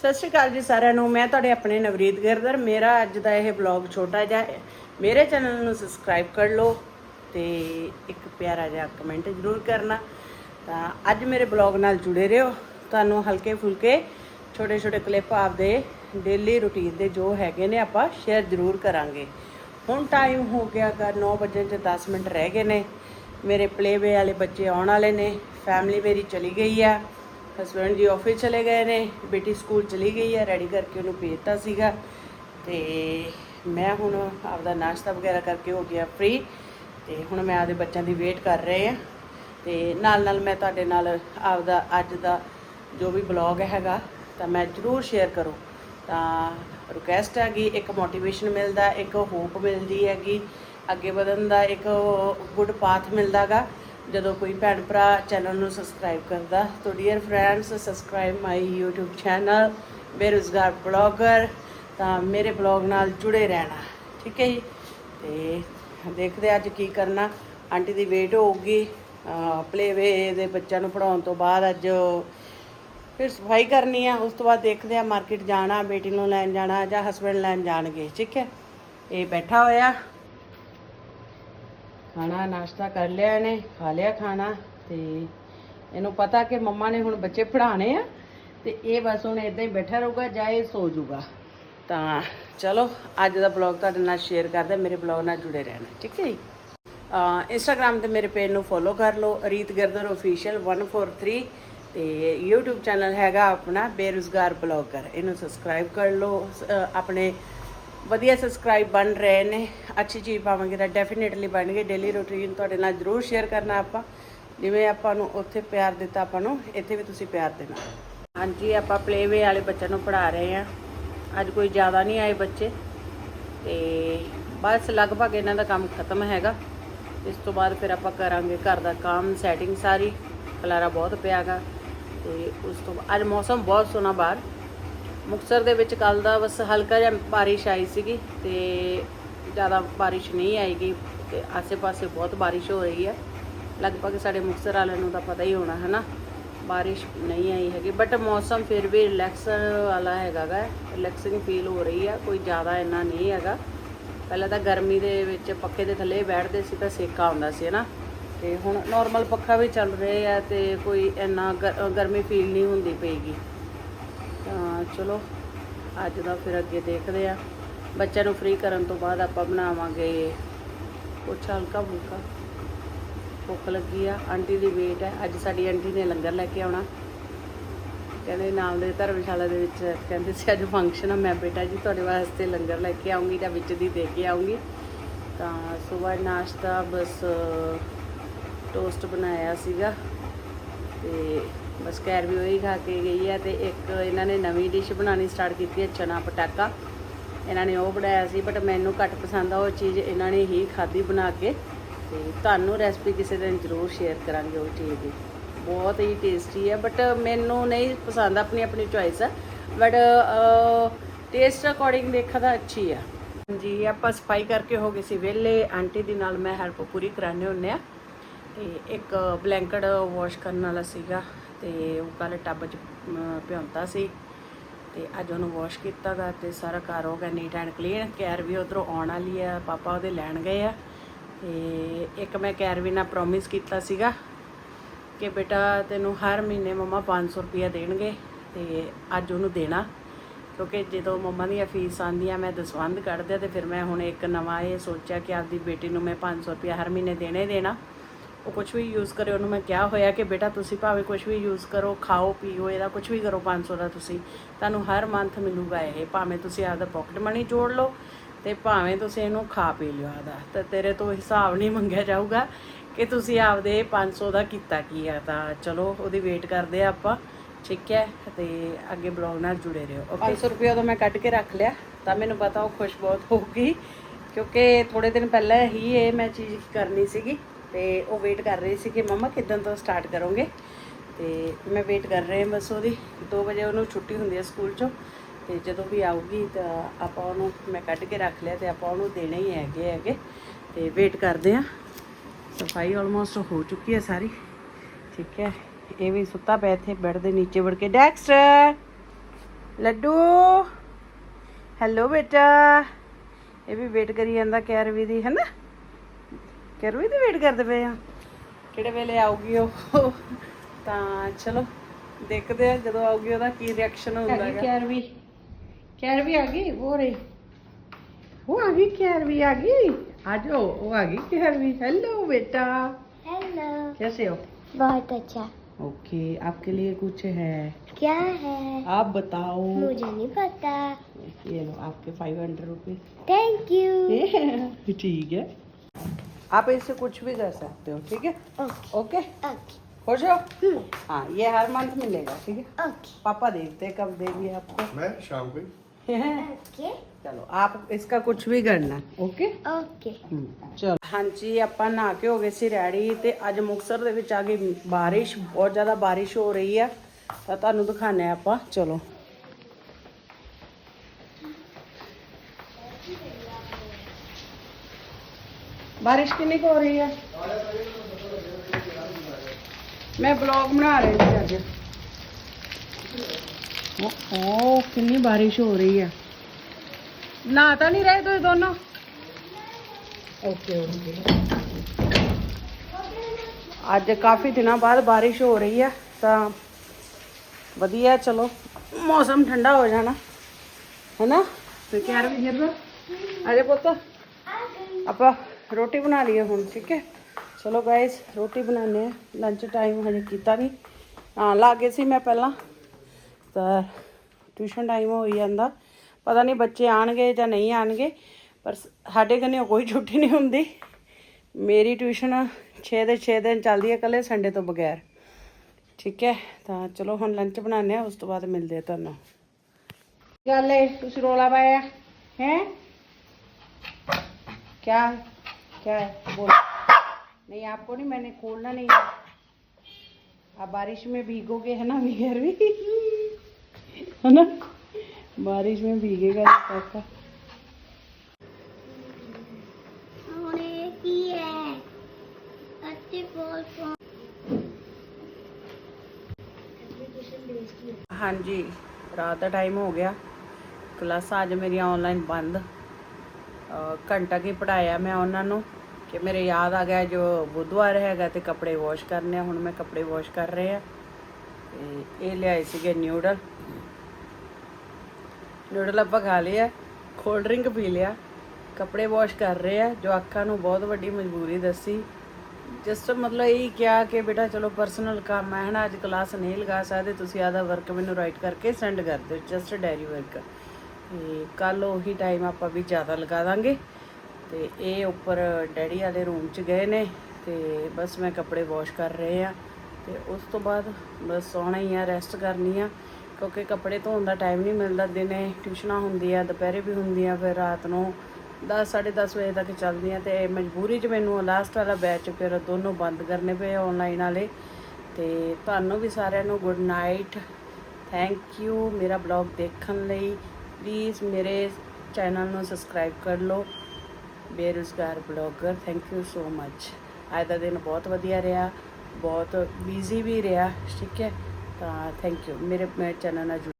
ਸਤਿ ਸ਼੍ਰੀ ਅਕਾਲ ਜੀ ਸਾਰਿਆਂ ਨੂੰ। ਮੈਂ ਤੁਹਾਡੇ ਆਪਣੇ ਨਵਰੀਤ ਗਿਰਦਰ ਮੇਰਾ ਅੱਜ ਦਾ ਇਹ ਬਲੌਗ ਛੋਟਾ ਜਿਹਾ ਹੈ। ਮੇਰੇ ਚੈਨਲ ਨੂੰ ਸਬਸਕ੍ਰਾਈਬ ਕਰ ਲਓ ਤੇ ਇੱਕ ਪਿਆਰਾ ਜਿਹਾ ਕਮੈਂਟ ਜ਼ਰੂਰ ਕਰਨਾ। ਤਾਂ ਅੱਜ ਮੇਰੇ ਬਲੌਗ ਨਾਲ ਜੁੜੇ ਰਹੋ। ਤੁਹਾਨੂੰ ਹਲਕੇ ਫੁਲਕੇ ਛੋਟੇ ਛੋਟੇ ਕਲਿੱਪ ਆਪਦੇ ਡੇਲੀ ਰੁਟੀਨ ਦੇ ਜੋ ਹੈਗੇ ਨੇ ਆਪਾਂ ਸ਼ੇਅਰ ਜ਼ਰੂਰ ਕਰਾਂਗੇ। ਹੁਣ ਟਾਈਮ ਹੋ ਗਿਆ ਕਰ 9 ਵਜੇ ਤੇ 10 ਮਿੰਟ ਰਹਿ ਗਏ ਨੇ। ਮੇਰੇ ਪਲੇਵੇ ਵਾਲੇ ਬੱਚੇ ਆਉਣ ਵਾਲੇ ਨੇ। ਫੈਮਿਲੀ ਮੇਰੀ ਚਲੀ ਗਈ ਆ। ਹਸਬੰਡ ਜੀ ਆਫਿਸ ਚਲੇ ਗਏ ਨੇ, ਬੇਟੀ ਸਕੂਲ ਚਲੀ ਗਈ ਹੈ ਰੈਡੀ ਕਰਕੇ ਉਹਨੂੰ ਭੇਜਤਾ ਸੀਗਾ ਤੇ ਮੈਂ ਹੁਣ ਆਪਦਾ ਨਾਸ਼ਤਾ ਵਗੈਰਾ ਕਰਕੇ ਹੋ ਗਿਆ ਫ੍ਰੀ ਤੇ ਹੁਣ ਮੈਂ ਆਪਦੇ ਬੱਚਿਆਂ ਦੀ ਵੇਟ ਕਰ ਰਹੇ ਆ ਤੇ ਨਾਲ ਨਾਲ ਮੈਂ ਤੁਹਾਡੇ ਨਾਲ ਆਪਦਾ ਅੱਜ ਦਾ ਜੋ ਵੀ ਬਲੌਗ ਹੈਗਾ ਤਾਂ ਮੈਂ ਜਰੂਰ ਸ਼ੇਅਰ ਕਰੋ। ਤਾਂ ਰਿਕੁਐਸਟ ਹੈਗੀ ਇੱਕ ਮੋਟੀਵੇਸ਼ਨ ਮਿਲਦਾ, ਇੱਕ ਹੋਪ ਮਿਲਦੀ ਹੈਗੀ, ਅੱਗੇ ਵਧਣ ਦਾ ਇੱਕ ਗੁੱਡ ਪਾਥ ਮਿਲਦਾਗਾ। ਜਦੋਂ ਕੋਈ ਭੈਣ ਭਰਾ ਚੈਨਲ ਨੂੰ ਸਬਸਕ੍ਰਾਈਬ ਕਰਦਾ, ਤੋ dear friends subscribe my YouTube channel Berozgar blogger ਤਾਂ ਮੇਰੇ ਬਲੌਗ ਨਾਲ ਜੁੜੇ ਰਹਿਣਾ, ਠੀਕ ਹੈ ਜੀ? ਤੇ ਦੇਖਦੇ ਹਾਂ ਅੱਜ ਕੀ ਕਰਨਾ। ਆਂਟੀ ਦੀ ਵੇਟ ਹੋਊਗੀ ਪਲੇਵੇ ਦੇ ਬੱਚਿਆਂ ਨੂੰ ਪੜਾਉਣ ਤੋਂ ਬਾਅਦ ਅੱਜ ਫਿਰ ਸਫ਼ਾਈ ਕਰਨੀ ਆ, ਉਸ ਤੋਂ ਬਾਅਦ ਦੇਖਦੇ ਆ ਮਾਰਕੀਟ ਜਾਣਾ, ਬੇਟੀ ਨੂੰ ਲੈਣ ਜਾਣਾ ਜਾਂ ਹਸਬੰਡ ਲੈਣ ਜਾਣਗੇ, ਠੀਕ ਹੈ? ਇਹ ਬੈਠਾ ਹੋਇਆ। ਖਾਣਾ, ਨਾਸ਼ਤਾ ਕਰ ਲਿਆ ਇਹਨੇ, ਖਾ ਲਿਆ ਖਾਣਾ ਤੇ ਇਹਨੂੰ ਪਤਾ ਕਿ ਮੰਮਾ ਨੇ ਹੁਣ ਬੱਚੇ ਪੜ੍ਹਾਣੇ ਆ ਤੇ ਇਹ ਬਸ ਹੁਣ ਇਦਾਂ ਹੀ ਬੈਠਾ ਰਹੂਗਾ, ਜਾਂ ਇਹ ਸੋ ਜਾਊਗਾ। ਤਾਂ ਚਲੋ, ਅੱਜ ਦਾ ਬਲੌਗ ਤੁਹਾਡੇ ਨਾਲ ਸ਼ੇਅਰ ਕਰਦਾ, ਮੇਰੇ ਬਲੌਗ ਨਾਲ ਜੁੜੇ ਰਹਿਣਾ, ਠੀਕ ਹੈ ਜੀ? ਇੰਸਟਾਗ੍ਰam ਤੇ ਮੇਰੇ ਪੇਜ ਨੂੰ ਫੋਲੋ ਕਰ ਲਓ ਰੀਤ ਗਰਦਰ ਅਫੀਸ਼ੀਅਲ 143 ਤੇ YouTube ਚੈਨਲ ਹੈਗਾ ਆਪਣਾ, ਬੇਰੁਜ਼ਗਾਰ ਬਲੌਗਰ ਇਹਨੂੰ ਸਬਸਕ੍ਰਾਈਬ ਕਰ ਲਓ ਆਪਣੇ ਵਧੀਆ ਸਬਸਕ੍ਰਾਈਬ ਬਣ ਰਹੇ ਨੇ। ਅੱਛੀ ਚੀਜ਼ ਪਾਵਾਂਗੇ ਤਾਂ ਡੈਫੀਨਿਟਲੀ ਬਣਨਗੇ ਡੇਲੀ ਰੂਟੀਨ ਤੁਹਾਡੇ ਨਾਲ ਜ਼ਰੂਰ ਸ਼ੇਅਰ ਕਰਨਾ ਆਪਾਂ। ਜਿਵੇਂ ਆਪਾਂ ਨੂੰ ਉੱਥੇ ਪਿਆਰ ਦਿੱਤਾ ਆਪਾਂ ਨੂੰ, ਇੱਥੇ ਵੀ ਤੁਸੀਂ ਪਿਆਰ ਦੇਣਾ। ਹਾਂਜੀ, ਆਪਾਂ ਪਲੇਵੇ ਵਾਲੇ ਬੱਚਿਆਂ ਨੂੰ ਪੜ੍ਹਾ ਰਹੇ ਆ ਅੱਜ ਕੋਈ ਜ਼ਿਆਦਾ ਨਹੀਂ ਆਏ ਬੱਚੇ। ਤੇ ਬਸ ਲਗਭਗ ਇਹਨਾਂ ਦਾ ਕੰਮ ਖਤਮ ਹੈਗਾ। ਇਸ ਤੋਂ ਬਾਅਦ ਫਿਰ ਆਪਾਂ ਕਰਾਂਗੇ ਘਰ ਦਾ ਕੰਮ ਸੈਟਿੰਗ ਸਾਰੀ। ਖਲਾਰਾ ਬਹੁਤ ਪਿਆਗਾ ਤੇ ਉਸ ਤੋਂ ਬਾਅਦ ਅੱਜ ਮੌਸਮ ਬਹੁਤ ਸੋਹਣਾ ਬਾਹਰ। ਮੁਕਤਸਰ ਦੇ ਵਿੱਚ ਕੱਲ ਦਾ ਬਸ ਹਲਕਾ ਜਿਹਾ ਬਾਰਿਸ਼ ਆਈ ਸੀਗੀ ਤੇ ਜ਼ਿਆਦਾ ਬਾਰਿਸ਼ ਨਹੀਂ ਆਏਗੀ ਤੇ ਆਸੇ-ਪਾਸੇ ਬਹੁਤ ਬਾਰਿਸ਼ ਹੋ ਰਹੀ ਹੈ। ਲਗਭਗ ਸਾਡੇ ਮੁਕਤਸਰ ਵਾਲਿਆਂ ਨੂੰ ਤਾਂ ਪਤਾ ਹੀ ਹੋਣਾ ਹੈ ਨਾ ਬਾਰਿਸ਼ ਨਹੀਂ ਆਈ ਹੈਗੀ ਬਟ ਮੌਸਮ ਫਿਰ ਵੀ ਰਿਲੈਕਸ ਵਾਲਾ ਹੈਗਾ ਗਾ ਰਿਲੈਕਸਿੰਗ ਫੀਲ ਹੋ ਰਹੀ ਆ, ਕੋਈ ਜ਼ਿਆਦਾ ਇੰਨਾ ਨਹੀਂ ਹੈਗਾ। ਪਹਿਲਾਂ ਤਾਂ ਗਰਮੀ ਦੇ ਵਿੱਚ ਪੱਖੇ ਦੇ ਥੱਲੇ ਬੈਠਦੇ ਸੀ ਤਾਂ ਸੇਕਾ ਆਉਂਦਾ ਸੀ ਨਾ ਤੇ ਹੁਣ ਨਾਰਮਲ ਪੱਖਾ ਵੀ ਚੱਲ ਰਿਹਾ ਆ ਤੇ ਕੋਈ ਇੰਨਾ ਗਰ- ਗਰਮੀ ਫੀਲ ਨਹੀਂ ਹੁੰਦੀ ਪਈਗੀ ਚਲੋ, ਅੱਜ ਦਾ ਫਿਰ ਅੱਗੇ ਦੇਖਦੇ ਆ। ਬੱਚਿਆਂ ਨੂੰ ਫ੍ਰੀ ਕਰਨ ਤੋਂ ਬਾਅਦ ਆਪਾਂ ਬਣਾਵਾਂਗੇ ਕੁਛ ਹਲਕਾ ਫੁਲਕਾ। ਭੁੱਖ ਲੱਗੀ ਆ, ਆਂਟੀ ਦੀ ਵੇਟ ਹੈ। ਅੱਜ ਸਾਡੀ ਆਂਟੀ ਨੇ ਲੰਗਰ ਲੈ ਕੇ ਆਉਣਾ। ਕਹਿੰਦੇ ਨਾਲ ਦੇ ਧਰਮਸ਼ਾਲਾ ਦੇ ਵਿੱਚ ਕਹਿੰਦੇ ਸੀ, ਅੱਜ ਫੰਕਸ਼ਨ ਆ। ਮੈਂ ਬੇਟਾ ਜੀ, ਤੁਹਾਡੇ ਵਾਸਤੇ ਲੰਗਰ ਲੈ ਕੇ ਆਉਂਗੀ ਜਾਂ ਵਿੱਚ ਦੀ ਦੇ ਕੇ ਆਉਂਗੀ। ਤਾਂ ਸਵੇਰ ਨਾਸ਼ਤਾ, ਬਸ ਟੋਸਟ ਬਣਾਇਆ ਸੀਗਾ। ਤੇ ਬਸ ਕੈਰ ਵੀ ਉਹੀ ਖਾ ਕੇ ਗਈ ਹੈ ਤੇ ਇੱਕ ਇਹਨਾਂ ਨੇ ਨਵੀਂ ਡਿਸ਼ ਬਣਾਉਣੀ ਸਟਾਰਟ ਕੀਤੀ ਹੈ ਚਨਾ ਪਟਾਕਾ। ਇਹਨਾਂ ਨੇ ਉਹ ਬਣਾਇਆ ਸੀ ਬਟ ਮੈਨੂੰ ਘੱਟ ਪਸੰਦ ਆ, ਉਹ ਚੀਜ਼ ਇਹਨਾਂ ਨੇ ਹੀ ਖਾਧੀ ਬਣਾ ਕੇ। ਤੇ ਤੁਹਾਨੂੰ ਰੈਸਪੀ ਕਿਸੇ ਦਿਨ ਜ਼ਰੂਰ ਸ਼ੇਅਰ ਕਰਾਂਗੇ ਉਹ ਚੀਜ਼ ਦੀ। ਬਹੁਤ ਹੀ ਟੇਸਟੀ ਹੈ ਬਟ ਮੈਨੂੰ ਨਹੀਂ ਪਸੰਦ ਆਪਣੀ ਆਪਣੀ ਚੋਇਸ ਹੈ ਬਟ ਟੇਸਟ ਅਕੋਰਡਿੰਗ ਦੇਖਾ ਤਾਂ ਅੱਛੀ ਆ। ਜੀ ਆਪਾਂ ਸਫ਼ਾਈ ਕਰਕੇ ਹੋ ਗਏ ਸੀ ਵਿਹਲੇ। ਆਂਟੀ ਦੀ ਨਾਲ ਮੈਂ ਹੈਲਪ ਪੂਰੀ ਕਰਾਣੇ ਹੁੰਨੇ ਆ। ਤੇ ਇੱਕ ਬਲੈਂਕਟ ਵਾਸ਼ ਕਰਨ ਵਾਲਾ ਸੀਗਾ। ਤੇ ਉਹ ਕੱਲ ਟੱਬ 'ਚ ਅਮ, ਭਿਉਂਤਾ ਸੀ। ਤੇ ਅੱਜ ਉਹਨੂੰ ਵਾਸ਼ ਕੀਤਾ ਗਾ ਤੇ ਸਾਰਾ ਘਰ ਹੋ ਗਿਆ ਨੀਟ ਐਂਡ ਕਲੀਨ ਕੈਰ ਵੀ ਉਧਰੋਂ ਆਉਣ ਵਾਲੀ ਆ ਪਾਪਾ ਉਹਦੇ ਲੈਣ ਗਏ ਆ। ਤੇ ਇੱਕ ਮੈਂ ਕੈਰਵੀ ਨਾਲ ਪ੍ਰੋਮਿਸ ਕੀਤਾ ਸੀਗਾ ਕਿ ਬੇਟਾ ਤੈਨੂੰ ਹਰ ਮਹੀਨੇ ਮਮਾ 500 ਰੁਪਇਆ ਦੇਣਗੇ ਤੇ ਅੱਜ ਉਹਨੂੰ ਦੇਣਾ। ਕਿਉਂਕਿ ਜਦੋਂ ਮੰਮਾ ਦੀਆਂ ਫੀਸ ਆਂਦੀਆਂ ਮੈਂ ਦਸਵੰਧ ਕੱਢਦੇ ਤੇ ਫਿਰ ਮੈਂ ਹੁਣ ਇੱਕ ਨਵਾਂ ਇਹ ਸੋਚਿਆ ਕਿ ਆਪਦੀ ਬੇਟੀ ਨੂੰ ਮੈਂ 500 ਰੁਪਇਆ ਹਰ ਮਹੀਨੇ ਦੇਣੇ ਦੇਣਾ। ਉਹ ਕੁਝ ਵੀ ਯੂਜ਼ ਕਰੇ ਉਹਨੂੰ ਮੈਂ ਕਿਹਾ ਹੋਇਆ ਕਿ ਬੇਟਾ ਤੁਸੀਂ ਭਾਵੇਂ ਕੁਝ ਵੀ ਯੂਜ਼ ਕਰੋ, ਖਾਓ, ਪੀਓ, ਇਹਦਾ ਕੁਝ ਵੀ ਕਰੋ 500 ਦਾ ਤੁਸੀਂ। ਤੁਹਾਨੂੰ ਹਰ ਮੰਥ ਮਿਲੂਗਾ ਇਹ, ਭਾਵੇਂ ਤੁਸੀਂ ਆਪਦਾ ਪਾਕਟ ਮਨੀ ਜੋੜ ਲਓ ਤੇ ਭਾਵੇਂ ਤੁਸੀਂ ਇਹਨੂੰ ਖਾ ਪੀ ਲਿਓ ਆਦਾ ਤਾਂ ਤੇਰੇ ਤੋਂ ਹਿਸਾਬ ਨਹੀਂ ਮੰਗਿਆ ਜਾਊਗਾ ਕਿ ਤੁਸੀਂ ਆਪਦੇ 500 ਦਾ ਕੀਤਾ ਕੀ ਆ ਤਾਂ ਚਲੋ, ਉਹਦੀ ਵੇਟ ਕਰਦੇ ਆ ਆਪਾਂ। ਠੀਕ ਹੈ, ਤੇ ਅੱਗੇ ਬਲੌਗ ਨਾਲ ਜੁੜੇ ਰਹੋ 500 ਰੁਪਏ ਤਾਂ ਮੈਂ ਕੱਢ ਕੇ ਰੱਖ ਲਿਆ, ਤਾਂ ਮੈਨੂੰ ਪਤਾ ਉਹ ਖੁਸ਼ ਬਹੁਤ ਹੋਊਗੀ, ਕਿਉਂਕਿ ਥੋੜੇ ਦਿਨ ਪਹਿਲਾਂ ਹੀ ਇਹ ਮੈਂ ਚੀਜ਼ ਕਰਨੀ ਸੀਗੀ। ਤੇ ਉਹ ਵੇਟ ਕਰ ਰਹੀ ਸੀ ਕਿ ਮਮਾ ਕਿਦਾਂ ਤੋਂ ਸਟਾਰਟ ਕਰੋਗੇ। ਤੇ ਮੈਂ ਵੇਟ ਕਰ ਰਹੇ ਹਾਂ ਬਸ ਉਹਦੀ। 2 ਵਜੇ ਉਹਨੂੰ ਛੁੱਟੀ ਹੁੰਦੀ ਹੈ ਸਕੂਲ ਚੋਂ। ਤੇ ਜਦੋਂ ਵੀ ਆਊਗੀ ਤਾਂ ਆਪਾਂ ਉਹਨੂੰ ਮੈਂ ਕੱਢ ਕੇ ਰੱਖ ਲਿਆ ਤੇ ਆਪਾਂ ਉਹਨੂੰ ਦੇਣੇ ਹੀ ਹੈਗੇ ਹੈਗੇ। ਤੇ ਵੇਟ ਕਰਦੇ ਆ ਸਫ਼ਾਈ ਆਲਮੋਸਟ ਹੋ ਚੁੱਕੀ ਹੈ ਸਾਰੀ। ਠੀਕ ਹੈ। ਇਹ ਵੀ ਸੁੱਤਾ ਪਿਆ ਇੱਥੇ, ਬੈੱਡ ਦੇ ਨੀਚੇ ਵੜ ਕੇ। ਡੈਕਸਟਰ ਲੱਡੂ! ਹੈਲੋ ਬੇਟਾ। ਇਹ ਵੀ ਵੇਟ ਕਰੀ ਜਾਂਦਾ ਕਿਆ ਰਵੀ ਦੀ ਹੈ ਨਾ ਕੈਰਵੀ ਦੀ ਵੇਟ ਕਰਦੇ ਪਏ ਆ ਕਿਹੜੇ ਵੇਲੇ ਆਊਗੀ ਉਹ ਤਾਂ ਚਲੋ ਦੇਖਦੇ ਆ ਜਦੋਂ ਆਊਗੀ ਉਹਦਾ ਕੀ ਰਿਐਕਸ਼ਨ ਹੁੰਦਾ ਹੈ ਕੈਰਵੀ ਕੈਰਵੀ ਆ ਗਈ ਉਹ ਰੇ ਉਹ ਆ ਗਈ ਕੈਰਵੀ ਆ ਗਈ ਆ ਜਾਓ ਉਹ ਆ ਗਈ ਕੈਰਵੀ ਹੈਲੋ बेटा हेलो कैसे हो बहुत अच्छा ओके आपके लिए कुछ है क्या है आप बताओ मुझे नहीं पता ये लो आपके five hundred rupees thank you ठीक है आप इससे कुछ भी कर सकते हो ठीक है ओके ओके ओके खुश हो हम्म, हाँ ये हर मंथ मिलेगा ठीक है ओके पापा देखते हैं कब देंगे आपको मैं शाम को ही ओके ਚਲੋ ਆਪ ਇਸਕਾ ਕੁਝ ਵੀ ਕਰਨਾ ਓਕੇ ओके ਚਲੋ ਹਾਂਜੀ ਆਪਾਂ ਨਹਾ ਕੇ ਹੋ ਗਏ ਸੀ ਰੈਡੀ ਤੇ ਅੱਜ ਮੁਕਸਰ ਦੇ ਵਿੱਚ ਆ ਗਈ ਬਾਰਿਸ਼ ਬਹੁਤ ਜ਼ਿਆਦਾ ਬਾਰਿਸ਼ ਹੋ ਰਹੀ ਆ ਤਾਂ ਤੁਹਾਨੂੰ ਦਿਖਾਣੇ ਆਪਾਂ ਚਲੋ ਬਾਰਿਸ਼ ਕਿੰਨੀ ਕੁ ਹੋ ਰਹੀ ਹੈ ਮੈਂ ਬਲੌਗ ਬਣਾ ਰਹੀ ਸੀ ਅੱਜ ਓ ਕਿੰਨੀ ਬਾਰਿਸ਼ ਹੋ ਰਹੀ ਹੈ ਨਹਾ ਤਾਂ ਨਹੀਂ ਰਹੇ ਤੁਸੀਂ ਦੋਨੋਂ ਓਕੇ ਓਕੇ ਅੱਜ ਕਾਫੀ ਦਿਨਾਂ ਬਾਅਦ ਬਾਰਿਸ਼ ਹੋ ਰਹੀ ਹੈ ਤਾਂ ਵਧੀਆ ਚਲੋ ਮੌਸਮ ਠੰਡਾ ਹੋ ਜਾਣਾ ਹੈਨਾ ਤੇ ਕਿਆ ਰਵੀ ਗਿਰਦਾ ਅਰੇ ਪੁੱਤ ਆਪਾਂ ਰੋਟੀ ਬਣਾ ਲਈਏ ਹੁਣ, ਠੀਕ ਹੈ? ਚਲੋ ਗਾਇਸ ਰੋਟੀ ਬਣਾਉਂਦੇ ਆ ਲੰਚ ਟਾਈਮ ਹਜੇ ਕੀਤਾ ਨਹੀਂ। ਹਾਂ ਲਾਗੇ ਸੀ ਮੈਂ ਪਹਿਲਾਂ। ਤਾਂ ਟਿਊਸ਼ਨ ਟਾਈਮ ਹੋ ਹੀ ਜਾਂਦਾ। ਪਤਾ ਨਹੀਂ ਬੱਚੇ ਆਣਗੇ ਜਾਂ ਨਹੀਂ ਆਣਗੇ ਪਰ ਸ- ਸਾਡੇ ਕੰਨੇ ਕੋਈ ਛੁੱਟੀ ਨਹੀਂ ਹੁੰਦੀ। ਮੇਰੀ ਟਿਊਸ਼ਨ 6 ਦੇ 6 ਦਿਨ ਚੱਲਦੀ ਹੈ ਕੱਲੇ ਸੰਡੇ ਤੋਂ ਬਗੈਰ। ਠੀਕ ਹੈ? ਤਾਂ ਚਲੋ ਹੁਣ ਲੰਚ ਬਣਾਉਂਦੇ ਆ ਉਸ ਤੋਂ ਬਾਅਦ ਮਿਲਦੇ ਆ ਤੁਹਾਨੂੰ। ਗੱਲ ਹੈ ਤੁਸੀਂ ਰੋਲਾ ਪਾਇਆ? ਹੈ? ਕਿਆ? क्या है? बोल। नहीं आपको नहीं मैंने खोलना नहीं है। आप बारिश में भीगोगे है ना बिगर भी? है ना? बारिश में भीगेगा इस टाइप का हाँ। जी रात का टाइम हो गया। क्लास आज मेरी ऑनलाइन बंद। ਘੰਟਾ ਕੀ ਪੜਾਇਆ ਮੈਂ ਉਹਨਾਂ ਨੂੰ ਕਿ ਮੇਰੇ ਯਾਦ ਆ ਗਿਆ ਜੋ ਬੁੱਧਵਾਰ ਹੈਗਾ ਤੇ ਕੱਪੜੇ ਵਾਸ਼ ਕਰਨੇ ਆ, ਹੁਣ ਮੈਂ ਕੱਪੜੇ ਵਾਸ਼ ਕਰ ਰਹੇ ਆ। ਤੇ ਇਹ ਲਿਆਏ ਸੀਗੇ ਨਿਊਡਲ ਨਿਊਡਲ ਆਪਾਂ ਖਾ ਲਿਆ ਕੋਲਡ ਡਰਿੰਕ ਪੀ ਲਿਆ। ਕੱਪੜੇ ਵਾਸ਼ ਕਰ ਰਹੇ ਆ, ਜੋ ਅੱਖਾਂ ਨੂੰ ਬਹੁਤ ਵੱਡੀ ਮਜਬੂਰੀ ਦੱਸੀ। ਜਸਟ ਮਤਲਬ ਇਹ ਕਿਹਾ ਕਿ ਬੇਟਾ ਚਲੋ ਪਰਸਨਲ ਕੰਮ ਹੈ ਨਾ ਅੱਜ ਕਲਾਸ ਨਹੀਂ ਲਗਾ ਸਕਦੇ, ਤੁਸੀਂ ਆਦਾ ਵਰਕ ਮੈਨੂੰ ਰਾਈਟ ਕਰਕੇ ਸੈਂਡ ਕਰ ਦਿਓ ਜਸਟ ਡੈਰੀ ਵਰਕ ਤੇ ਕੱਲ ਉਹੀ ਟਾਈਮ ਆਪਾਂ ਵੀ ਜ਼ਿਆਦਾ ਲਗਾ ਦਾਂਗੇ। ਤੇ ਇਹ ਉੱਪਰ ਡੈਡੀ ਵਾਲੇ ਰੂਮ 'ਚ ਗਏ ਨੇ ਤੇ ਬਸ ਮੈਂ ਕੱਪੜੇ ਵਾਸ਼ ਕਰ ਰਹੇ ਆ। ਤੇ ਉਸ ਤੋਂ ਬਾਅਦ ਬਸ ਸੌਣਾ ਹੀ ਆ ਰੈਸਟ ਕਰਨੀ ਆ। ਕਿਉਂਕਿ ਕੱਪੜੇ ਧੋਣ ਦਾ ਟਾਈਮ ਨਹੀਂ ਮਿਲਦਾ, ਦਿਨੇ ਟਿਊਸ਼ਨਾਂ ਹੁੰਦੀਆਂ, ਦੁਪਹਿਰੇ ਵੀ ਹੁੰਦੀਆਂ, ਫਿਰ ਰਾਤ ਨੂੰ 10 10:30 ਵਜੇ ਤੱਕ ਚੱਲਦੀਆਂ ਤੇ ਮਜਬੂਰੀ 'ਚ ਮੈਨੂੰ ਲਾਸਟ ਵਾਲਾ ਬੈਚ ਫਿਰ ਦੋਨੋਂ ਬੰਦ ਕਰਨੇ ਪਏ ਆਨਲਾਈਨ ਵਾਲੇ। ਤੇ ਤੁਹਾਨੂੰ ਵੀ ਸਾਰਿਆਂ ਨੂੰ ਗੁੱਡ ਨਾਈਟ ਥੈਂਕ ਯੂ ਮੇਰਾ ਬਲੌਗ ਦੇਖਣ ਲਈ। ਪਲੀਜ਼ ਮੇਰੇ ਚੈਨਲ ਨੂੰ ਸਬਸਕ੍ਰਾਈਬ ਕਰ ਲਓ। Berozgar blogger thank you so much ਅੱਜ ਦਾ ਦਿਨ ਬਹੁਤ ਵਧੀਆ ਰਿਹਾ, ਬਹੁਤ ਬਿਜ਼ੀ ਵੀ ਰਿਹਾ, ਠੀਕ ਹੈ? ਤਾਂ ਥੈਂਕ ਯੂ ਮੇਰੇ ਚੈਨਲ ਨਾਲ ਜੁੜ